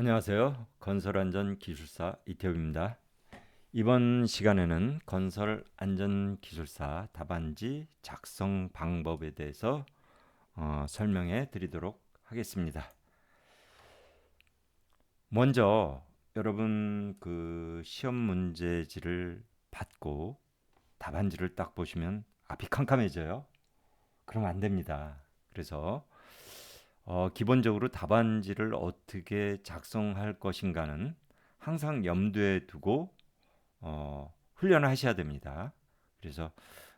안녕하세요. 건설안전기술사 이태욱입니다. 이번 시간에는 건설안전기술사 답안지 작성 방법에 대해서 어, 설명해 드리도록 하겠습니다. 먼저 여러분 그 시험 문제지를 받고 답안지를 딱 보시면 앞이 캄캄해져요. 그러면 안 됩니다. 그래서 어, 기본적으로 답안지를 어떻게 작성할 것인가는 항상 염두에 두고 어, 훈련을 하셔야 됩니다. 그래서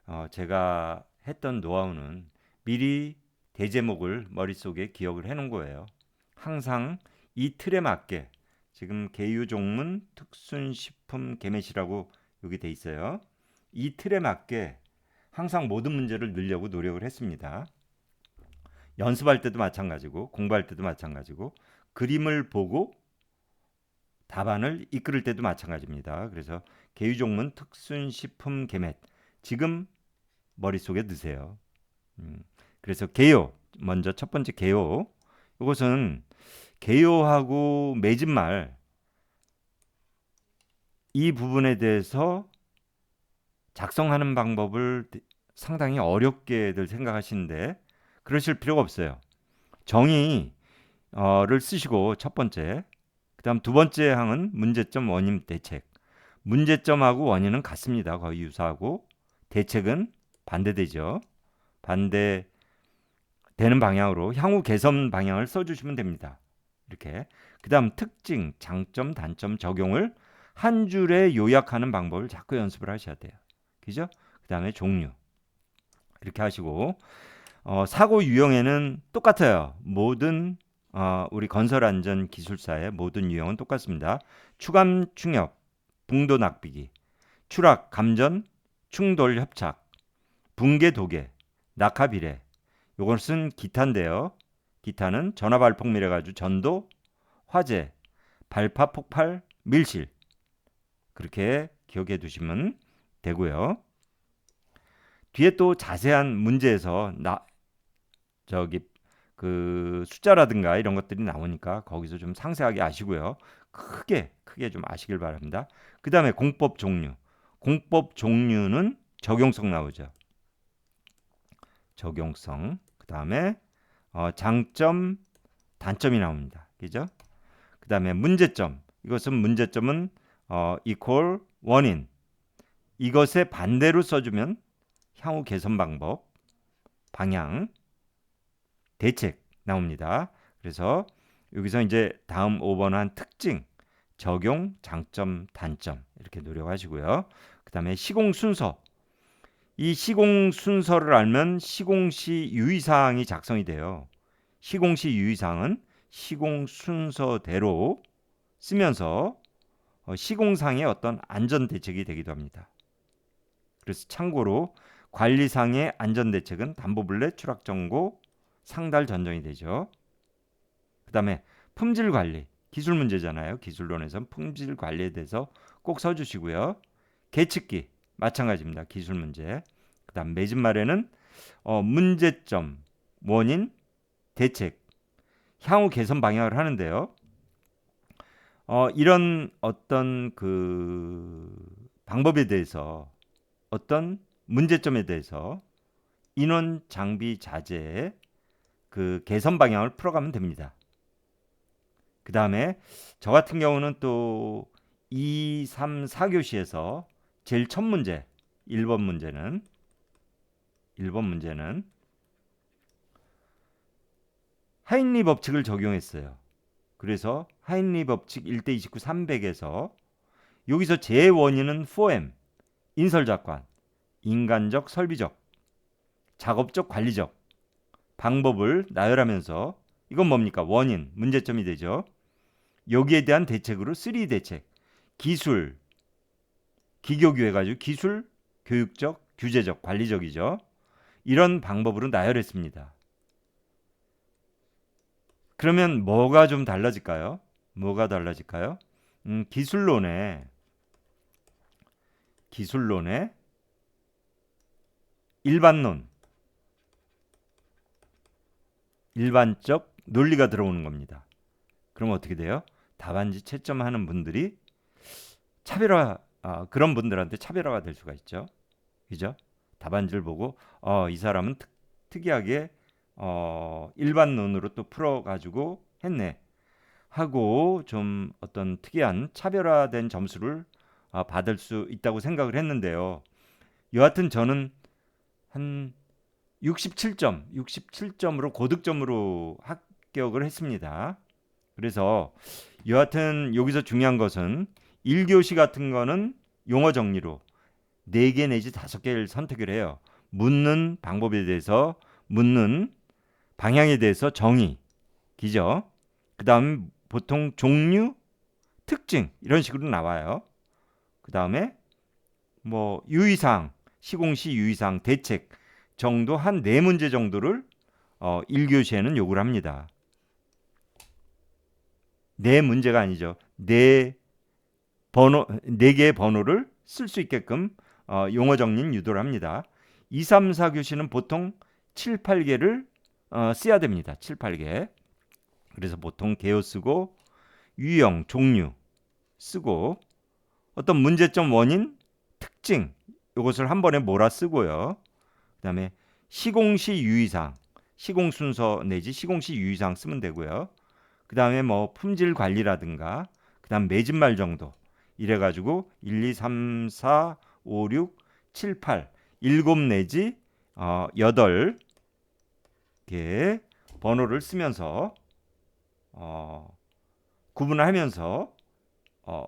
어, 제가 했던 노하우는 미리 대제목을 머릿속에 기억을 해 놓은 거예요. 항상 이 틀에 맞게 지금 개유종문 특순식품 개매시라고 여기 돼 있어요. 이 틀에 맞게 항상 모든 문제를 넣으려고 노력을 했습니다. 연습할 때도 마찬가지고 공부할 때도 마찬가지고 그림을 보고 답안을 이끌을 때도 마찬가지입니다. 그래서 개유종문 특순식품 개맷 지금 머릿속에 넣으세요. 음, 그래서 개요 먼저 첫 번째 개요 이것은 개요하고 매진말 이 부분에 대해서 작성하는 방법을 상당히 어렵게들 생각하시는데 그러실 필요가 없어요. 정의를 쓰시고 첫 번째, 그다음 두 번째 항은 문제점 원인 대책. 문제점하고 원인은 같습니다. 거의 유사하고 대책은 반대되죠. 반대 되는 방향으로 향후 개선 방향을 써주시면 됩니다. 이렇게 그다음 특징, 장점, 단점, 적용을 한 줄에 요약하는 방법을 자꾸 연습을 하셔야 돼요. 그죠? 그다음에 종류 이렇게 하시고 어, 사고 유형에는 똑같아요. 모든 어, 우리 건설 안전 기술사의 모든 유형은 똑같습니다. 추감 충격, 붕도 낙비기, 추락 감전, 충돌 협착, 붕괴 도계, 낙하 비례. 이것은 기타인데요. 기타는 전화 발폭 밀해 가지고 전도, 화재, 발파 폭발, 밀실. 그렇게 기억해 두시면 되고요. 뒤에 또 자세한 문제에서 나 저기 그 숫자라든가 이런 것들이 나오니까 거기서 좀 상세하게 아시고요. 크게 크게 좀 아시길 바랍니다. 그다음에 공법 종류. 공법 종류는 적용성 나오죠. 적용성. 그다음에 어, 장점, 단점이 나옵니다. 그죠? 그다음에 문제점. 이것은 문제점은 어, equal 원인. 이것의 반대로 써 주면 향후 개선 방법, 방향, 대책 나옵니다. 그래서 여기서 이제 다음 5번 한 특징, 적용, 장점, 단점 이렇게 노력하시고요. 그 다음에 시공 순서. 이 시공 순서를 알면 시공시 유의사항이 작성이 돼요. 시공시 유의사항은 시공 순서대로 쓰면서 어, 시공상의 어떤 안전 대책이 되기도 합니다. 그래서 참고로 관리상의 안전 대책은 담보블레 추락 정보 상달 전정이 되죠. 그다음에 품질 관리 기술 문제잖아요. 기술론에서는 품질 관리에 대해서 꼭 써주시고요. 계측기 마찬가지입니다. 기술 문제. 그다음 매진말에는 어, 문제점, 원인, 대책, 향후 개선 방향을 하는데요. 어, 이런 어떤 그 방법에 대해서 어떤 문제점에 대해서 인원 장비 자재 그 개선 방향을 풀어가면 됩니다. 그 다음에 저 같은 경우는 또 2, 3, 4교시에서 제일 첫 문제 1번 문제는 1번 문제는 하인리 법칙을 적용했어요. 그래서 하인리 법칙 1대 29 300에서 여기서 제 원인은 4M 인설작관 인간적 설비적 작업적 관리적 방법을 나열하면서 이건 뭡니까? 원인, 문제점이 되죠. 여기에 대한 대책으로 3 대책, 기술, 기교규 해가지고 기술, 교육적, 규제적, 관리적이죠. 이런 방법으로 나열했습니다. 그러면 뭐가 좀 달라질까요? 뭐가 달라질까요? 음, 기술론에 기술론에 일반론 일반적 논리가 들어오는 겁니다. 그럼 어떻게 돼요? 답안지 채점하는 분들이 차별화 아, 그런 분들한테 차별화가 될 수가 있죠. 그죠? 답안지를 보고 어, 이 사람은 특, 특이하게 어, 일반 논으로 또 풀어 가지고 했네. 하고 좀 어떤 특이한 차별화된 점수를 아, 받을 수 있다고 생각을 했는데요. 여하튼 저는 한 67점, 67점으로 고득점으로 합격을 했습니다. 그래서 여하튼 여기서 중요한 것은 1교시 같은 거는 용어 정리로 4개 내지 5개를 선택을 해요. 묻는 방법에 대해서 묻는 방향에 대해서 정의, 기죠. 그 다음 보통 종류, 특징 이런 식으로 나와요. 그 다음에 뭐 유의사항, 시공시 유의사항, 대책 정도 한 네 문제 정도를 어, 1교시에는 요구를 합니다. 네 문제가 아니죠. 네 번호 네 개의 번호를 쓸 수 있게끔 어, 용어 정리는 유도를 합니다. 2, 3, 4 교시는 보통 7, 8개를 어, 써야 됩니다. 7, 8개. 그래서 보통 개요 쓰고 유형, 종류 쓰고 어떤 문제점 원인, 특징 이것을 한 번에 몰아 쓰고요. 그다음에 시공시 유의사항, 시공 순서 내지 시공시 유의사항 쓰면 되고요. 그다음에 뭐 품질 관리라든가 그다음 매진말 정도 이래 가지고 1 2 3 4 5 6 7 8 7 내지 어 8개 번호를 쓰면서 어 구분을 하면서 어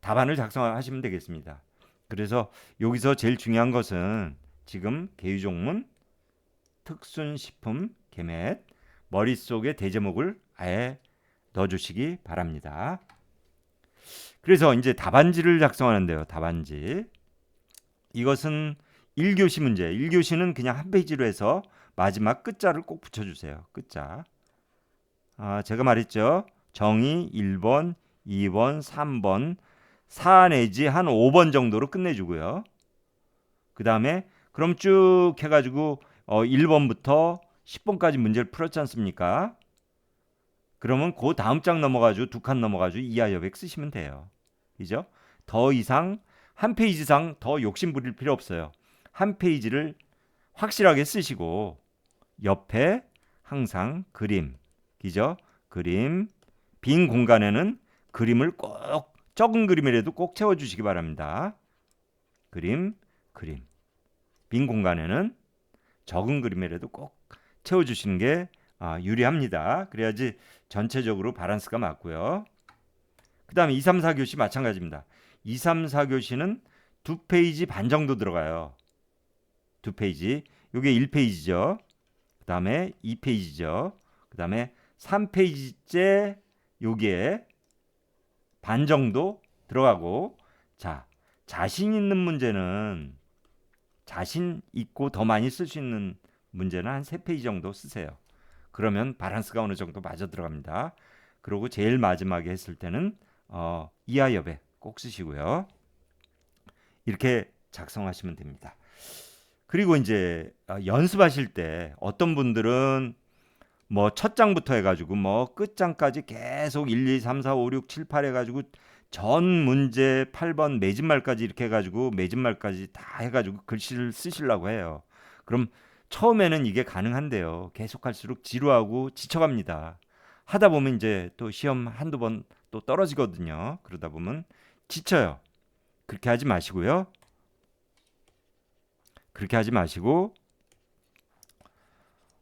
답안을 작성하시면 되겠습니다. 그래서 여기서 제일 중요한 것은 지금 개유종문 특순식품 개맷 머릿속에 대제목을 아예 넣어주시기 바랍니다. 그래서 이제 답안지를 작성하는데요. 답안지. 이것은 1교시 문제. 1교시는 그냥 한 페이지로 해서 마지막 끝자를 꼭 붙여주세요. 끝자. 아, 제가 말했죠. 정의 1번, 2번, 3번, 4 내지 한 5번 정도로 끝내주고요. 그 다음에 그럼 쭉 해가지고 어, 1번부터 10번까지 문제를 풀었지 않습니까? 그러면 그 다음 장 넘어가지고 두 칸 넘어가지고 이하 여백 쓰시면 돼요. 그죠? 더 이상 한 페이지상 더 욕심 부릴 필요 없어요. 한 페이지를 확실하게 쓰시고 옆에 항상 그림, 그죠? 그림, 빈 공간에는 그림을 꼭 적은 그림이라도 꼭 채워주시기 바랍니다. 그림, 그림. 빈 공간에는 적은 그림이라도 꼭 채워주시는 게 아, 유리합니다. 그래야지 전체적으로 바란스가 맞고요. 그 다음에 2, 3, 4교시 마찬가지입니다. 2, 3, 4교시는 두 페이지 반 정도 들어가요. 두 페이지. 요게 1페이지죠. 그 다음에 2페이지죠. 그 다음에 3페이지째 요게 반 정도 들어가고 자 자신 있는 문제는 자신 있고 더 많이 쓸 수 있는 문제는 한 세 페이지 정도 쓰세요. 그러면 바란스가 어느 정도 맞아 들어갑니다. 그리고 제일 마지막에 했을 때는 어, 이하 여백 꼭 쓰시고요. 이렇게 작성하시면 됩니다. 그리고 이제 어, 연습하실 때 어떤 분들은 뭐 첫 장부터 해가지고 뭐 끝장까지 계속 1, 2, 3, 4, 5, 6, 7, 8 해가지고 전 문제 8번 매진말까지 이렇게 해가지고 매진말까지 다 해가지고 글씨를 쓰시려고 해요. 그럼 처음에는 이게 가능한데요. 계속할수록 지루하고 지쳐갑니다. 하다 보면 이제 또 시험 한두 번 또 떨어지거든요. 그러다 보면 지쳐요. 그렇게 하지 마시고요. 그렇게 하지 마시고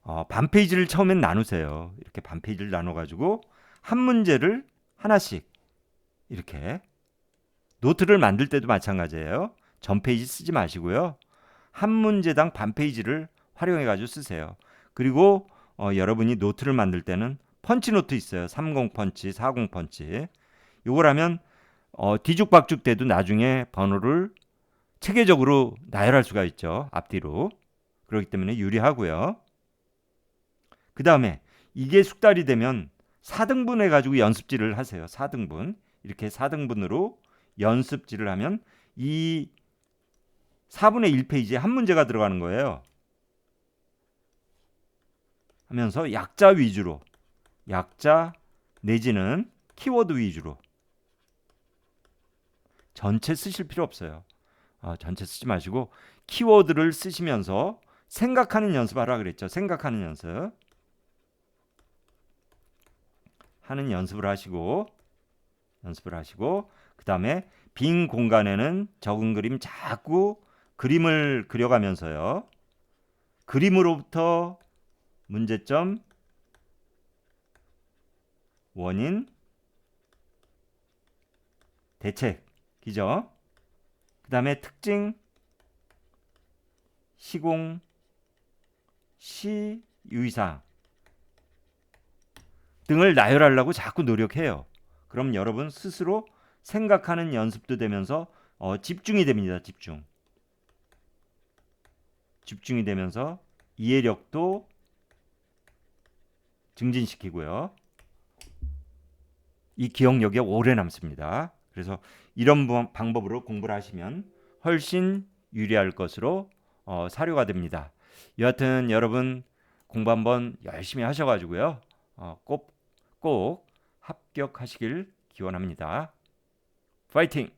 어, 반 페이지를 처음엔 나누세요. 이렇게 반 페이지를 나눠 가지고 한 문제를 하나씩 이렇게 노트를 만들 때도 마찬가지예요. 전 페이지 쓰지 마시고요. 한 문제당 반 페이지를 활용해 가지고 쓰세요. 그리고 어, 여러분이 노트를 만들 때는 펀치 노트 있어요. 30 펀치, 40 펀치. 요걸 하면 어, 뒤죽박죽 돼도 나중에 번호를 체계적으로 나열할 수가 있죠. 앞뒤로. 그렇기 때문에 유리하고요. 그 다음에 이게 숙달이 되면 4등분 해가지고 연습지를 하세요. 4등분. 이렇게 4등분으로 연습지를 하면 이 4분의 1페이지에 한 문제가 들어가는 거예요. 하면서 약자 위주로 약자 내지는 키워드 위주로 전체 쓰실 필요 없어요. 아, 전체 쓰지 마시고 키워드를 쓰시면서 생각하는 연습하라 그랬죠. 생각하는 연습. 하는 연습을 하시고 연습을 하시고 그 다음에 빈 공간에는 적은 그림 자꾸 그림을 그려가면서요. 그림으로부터 문제점 원인 대책이죠. 그 다음에 특징 시공 시 유의사항 등을 나열하려고 자꾸 노력해요. 그럼 여러분 스스로 생각하는 연습도 되면서 어, 집중이 됩니다. 집중. 집중이 되면서 이해력도 증진시키고요. 이 기억력이 오래 남습니다. 그래서 이런 부- 방법으로 공부를 하시면 훨씬 유리할 것으로 어, 사료가 됩니다. 여하튼 여러분 공부 한번 열심히 하셔가지고요. 어, 꼭, 꼭 합격하시길 기원합니다. 파이팅!